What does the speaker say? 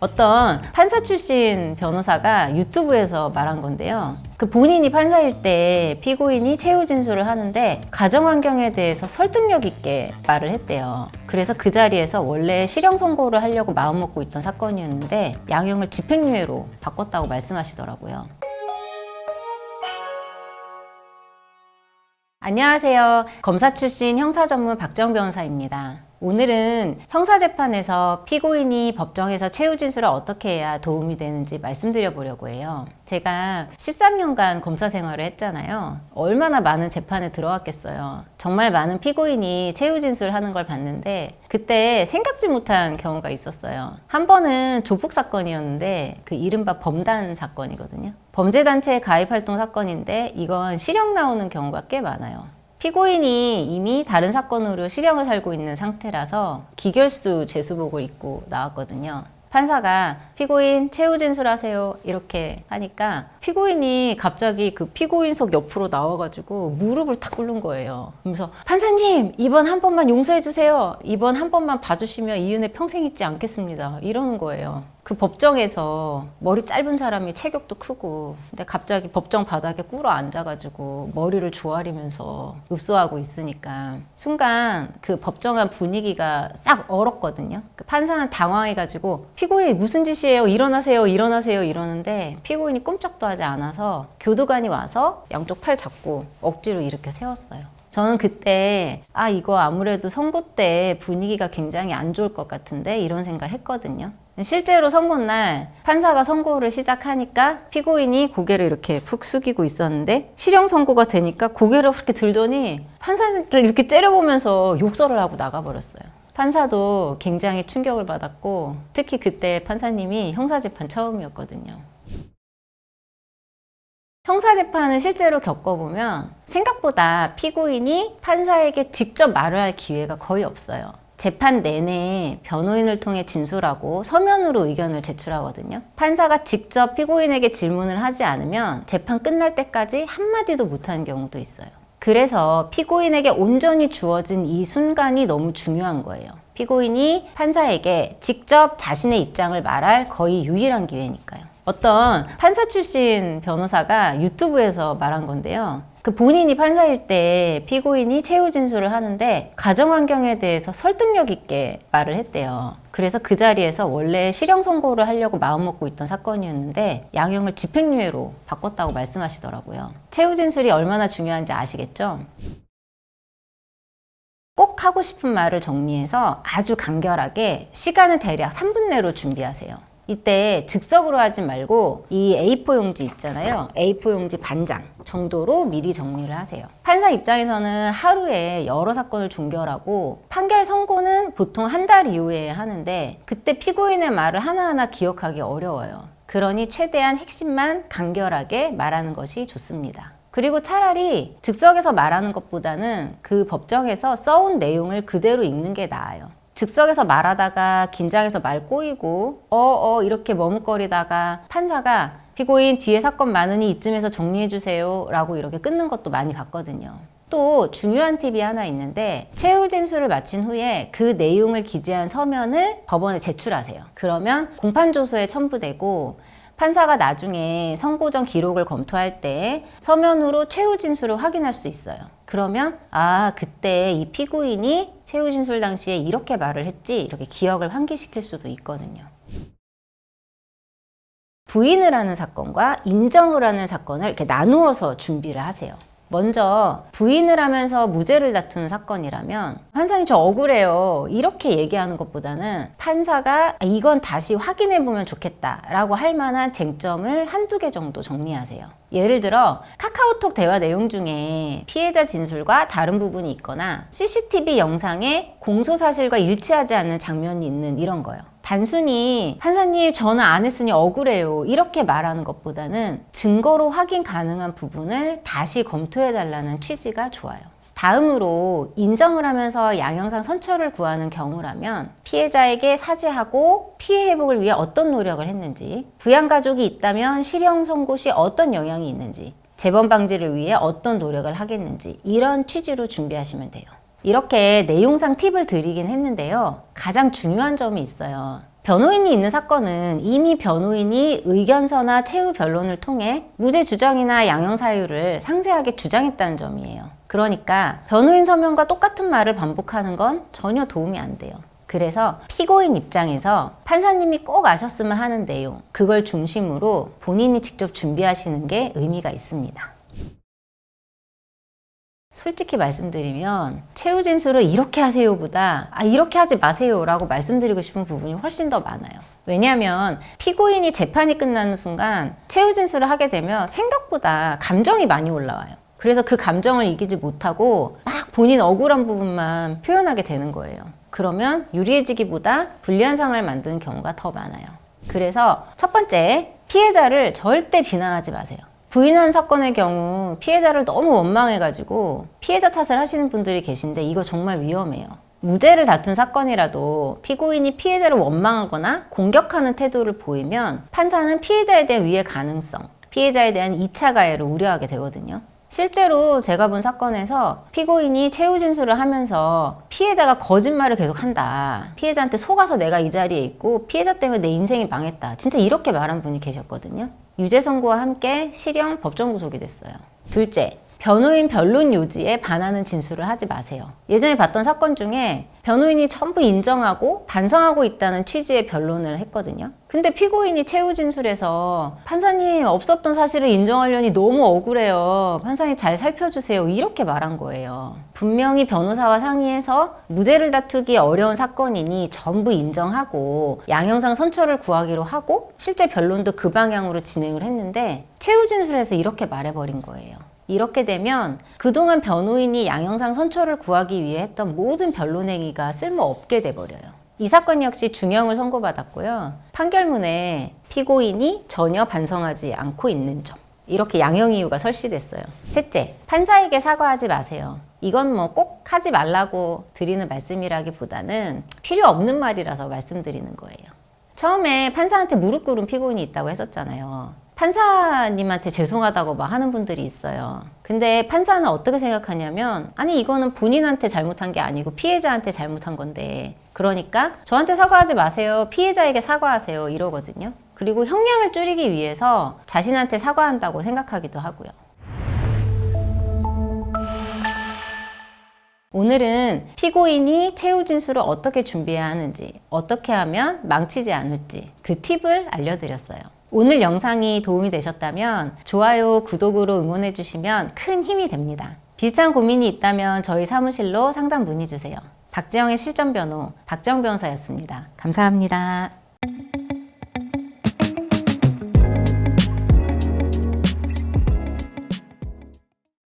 어떤 판사 출신 변호사가 유튜브에서 말한 건데요. 그 본인이 판사일 때 피고인이 최후 진술을 하는데 가정 환경에 대해서 설득력 있게 말을 했대요. 그래서 그 자리에서 원래 실형 선고를 하려고 마음먹고 있던 사건이었는데 양형을 집행유예로 바꿨다고 말씀하시더라고요. 안녕하세요. 검사 출신 형사 전문 박정 변호사입니다. 오늘은 형사재판에서 피고인이 법정에서 최후 진술을 어떻게 해야 도움이 되는지 말씀드려 보려고 해요. 제가 13년간 검사 생활을 했잖아요. 얼마나 많은 재판에 들어왔겠어요. 정말 많은 피고인이 최후 진술하는 걸 봤는데 그때 생각지 못한 경우가 있었어요. 한 번은 조폭 사건이었는데 그 이른바 범단 사건이거든요. 범죄단체에 가입 활동 사건인데 이건 실형 나오는 경우가 꽤 많아요. 피고인이 이미 다른 사건으로 실형을 살고 있는 상태라서 기결수 제수복을 입고 나왔거든요. 판사가 피고인 최후 진술하세요 이렇게 하니까 피고인이 갑자기 그 피고인석 옆으로 나와가지고 무릎을 탁 꿇는 거예요. 그러면서 판사님 이번 한 번만 용서해 주세요. 이번 한 번만 봐주시면 이 은혜 평생 잊지 않겠습니다. 이러는 거예요. 그 법정에서 머리 짧은 사람이 체격도 크고 근데 갑자기 법정 바닥에 꿇어 앉아가지고 머리를 조아리면서 읍소하고 있으니까 순간 그 법정한 분위기가 싹 얼었거든요. 그 판사는 당황해가지고 피고인 무슨 짓이에요? 일어나세요, 일어나세요 이러는데 피고인이 꿈쩍도 하지 않아서 교도관이 와서 양쪽 팔 잡고 억지로 일으켜 세웠어요. 저는 그때 아 이거 아무래도 선고 때 분위기가 굉장히 안 좋을 것 같은데 이런 생각 했거든요. 실제로 선고날 판사가 선고를 시작하니까 피고인이 고개를 이렇게 푹 숙이고 있었는데 실형 선고가 되니까 고개를 그렇게 들더니 판사를 이렇게 째려보면서 욕설을 하고 나가버렸어요. 판사도 굉장히 충격을 받았고 특히 그때 판사님이 형사재판 처음이었거든요. 형사재판을 실제로 겪어보면 생각보다 피고인이 판사에게 직접 말을 할 기회가 거의 없어요. 재판 내내 변호인을 통해 진술하고 서면으로 의견을 제출하거든요. 판사가 직접 피고인에게 질문을 하지 않으면 재판 끝날 때까지 한마디도 못하는 경우도 있어요. 그래서 피고인에게 온전히 주어진 이 순간이 너무 중요한 거예요. 피고인이 판사에게 직접 자신의 입장을 말할 거의 유일한 기회니까요. 어떤 판사 출신 변호사가 유튜브에서 말한 건데요. 그 본인이 판사일 때 피고인이 최후 진술을 하는데 가정 환경에 대해서 설득력 있게 말을 했대요. 그래서 그 자리에서 원래 실형 선고를 하려고 마음먹고 있던 사건이었는데 양형을 집행유예로 바꿨다고 말씀하시더라고요. 최후 진술이 얼마나 중요한지 아시겠죠? 꼭 하고 싶은 말을 정리해서 아주 간결하게 시간은 대략 3분 내로 준비하세요. 이때 즉석으로 하지 말고 이 A4 용지 있잖아요. A4 용지 반장 정도로 미리 정리를 하세요. 판사 입장에서는 하루에 여러 사건을 종결하고 판결 선고는 보통 한 달 이후에 하는데 그때 피고인의 말을 하나하나 기억하기 어려워요. 그러니 최대한 핵심만 간결하게 말하는 것이 좋습니다. 그리고 차라리 즉석에서 말하는 것보다는 그 법정에서 써온 내용을 그대로 읽는 게 나아요. 즉석에서 말하다가 긴장해서 말 꼬이고 어어 이렇게 머뭇거리다가 판사가 피고인 뒤에 사건 많으니 이쯤에서 정리해 주세요 라고 이렇게 끊는 것도 많이 봤거든요. 또 중요한 팁이 하나 있는데 최후 진술을 마친 후에 그 내용을 기재한 서면을 법원에 제출하세요. 그러면 공판 조서에 첨부되고 판사가 나중에 선고 전 기록을 검토할 때 서면으로 최후 진술을 확인할 수 있어요. 그러면 아 그때 이 피고인이 최후 진술 당시에 이렇게 말을 했지 이렇게 기억을 환기시킬 수도 있거든요. 부인을 하는 사건과 인정을 하는 사건을 이렇게 나누어서 준비를 하세요. 먼저 부인을 하면서 무죄를 다투는 사건이라면 판사님 저 억울해요 이렇게 얘기하는 것보다는 판사가 아, 이건 다시 확인해 보면 좋겠다라고 할 만한 쟁점을 한두 개 정도 정리하세요. 예를 들어 카카오톡 대화 내용 중에 피해자 진술과 다른 부분이 있거나 CCTV 영상에 공소 사실과 일치하지 않는 장면이 있는 이런 거요. 단순히 판사님 저는 안 했으니 억울해요 이렇게 말하는 것보다는 증거로 확인 가능한 부분을 다시 검토해 달라는 취지가 좋아요. 다음으로 인정을 하면서 양형상 선처를 구하는 경우라면 피해자에게 사죄하고 피해 회복을 위해 어떤 노력을 했는지 부양가족이 있다면 실형 선고 시 어떤 영향이 있는지 재범 방지를 위해 어떤 노력을 하겠는지 이런 취지로 준비하시면 돼요. 이렇게 내용상 팁을 드리긴 했는데요. 가장 중요한 점이 있어요. 변호인이 있는 사건은 이미 변호인이 의견서나 최후 변론을 통해 무죄 주장이나 양형 사유를 상세하게 주장했다는 점이에요. 그러니까 변호인 서면과 똑같은 말을 반복하는 건 전혀 도움이 안 돼요. 그래서 피고인 입장에서 판사님이 꼭 아셨으면 하는 내용, 그걸 중심으로 본인이 직접 준비하시는 게 의미가 있습니다. 솔직히 말씀드리면 최후 진술을 이렇게 하세요보다 아 이렇게 하지 마세요라고 말씀드리고 싶은 부분이 훨씬 더 많아요. 왜냐하면 피고인이 재판이 끝나는 순간 최후 진술을 하게 되면 생각보다 감정이 많이 올라와요. 그래서 그 감정을 이기지 못하고 막 본인 억울한 부분만 표현하게 되는 거예요. 그러면 유리해지기보다 불리한 상황을 만드는 경우가 더 많아요. 그래서 첫 번째, 피해자를 절대 비난하지 마세요. 부인한 사건의 경우 피해자를 너무 원망해가지고 피해자 탓을 하시는 분들이 계신데 이거 정말 위험해요. 무죄를 다툰 사건이라도 피고인이 피해자를 원망하거나 공격하는 태도를 보이면 판사는 피해자에 대한 위해 가능성, 피해자에 대한 2차 가해를 우려하게 되거든요. 실제로 제가 본 사건에서 피고인이 최후 진술을 하면서 피해자가 거짓말을 계속 한다. 피해자한테 속아서 내가 이 자리에 있고 피해자 때문에 내 인생이 망했다. 진짜 이렇게 말한 분이 계셨거든요. 유죄 선고와 함께 실형 법정 구속이 됐어요. 둘째, 변호인 변론 요지에 반하는 진술을 하지 마세요. 예전에 봤던 사건 중에 변호인이 전부 인정하고 반성하고 있다는 취지의 변론을 했거든요. 근데 피고인이 최후 진술에서 판사님 없었던 사실을 인정하려니 너무 억울해요. 판사님 잘 살펴주세요. 이렇게 말한 거예요. 분명히 변호사와 상의해서 무죄를 다투기 어려운 사건이니 전부 인정하고 양형상 선처를 구하기로 하고 실제 변론도 그 방향으로 진행을 했는데 최후 진술에서 이렇게 말해버린 거예요. 이렇게 되면 그동안 변호인이 양형상 선처를 구하기 위해 했던 모든 변론 행위가 쓸모없게 돼버려요. 이 사건 역시 중형을 선고받았고요. 판결문에 피고인이 전혀 반성하지 않고 있는 점. 이렇게 양형 이유가 설치됐어요. 셋째, 판사에게 사과하지 마세요. 이건 뭐 꼭 하지 말라고 드리는 말씀이라기보다는 필요 없는 말이라서 말씀드리는 거예요. 처음에 판사한테 무릎 꿇은 피고인이 있다고 했었잖아요. 판사님한테 죄송하다고 막 하는 분들이 있어요. 근데 판사는 어떻게 생각하냐면, 아니, 이거는 본인한테 잘못한 게 아니고 피해자한테 잘못한 건데, 그러니까 저한테 사과하지 마세요. 피해자에게 사과하세요. 이러거든요. 그리고 형량을 줄이기 위해서 자신한테 사과한다고 생각하기도 하고요. 오늘은 피고인이 최후 진술을 어떻게 준비해야 하는지, 어떻게 하면 망치지 않을지 그 팁을 알려드렸어요. 오늘 영상이 도움이 되셨다면 좋아요, 구독으로 응원해 주시면 큰 힘이 됩니다. 비슷한 고민이 있다면 저희 사무실로 상담 문의 주세요. 박지영의 실전 변호 박지영 변호사였습니다. 감사합니다.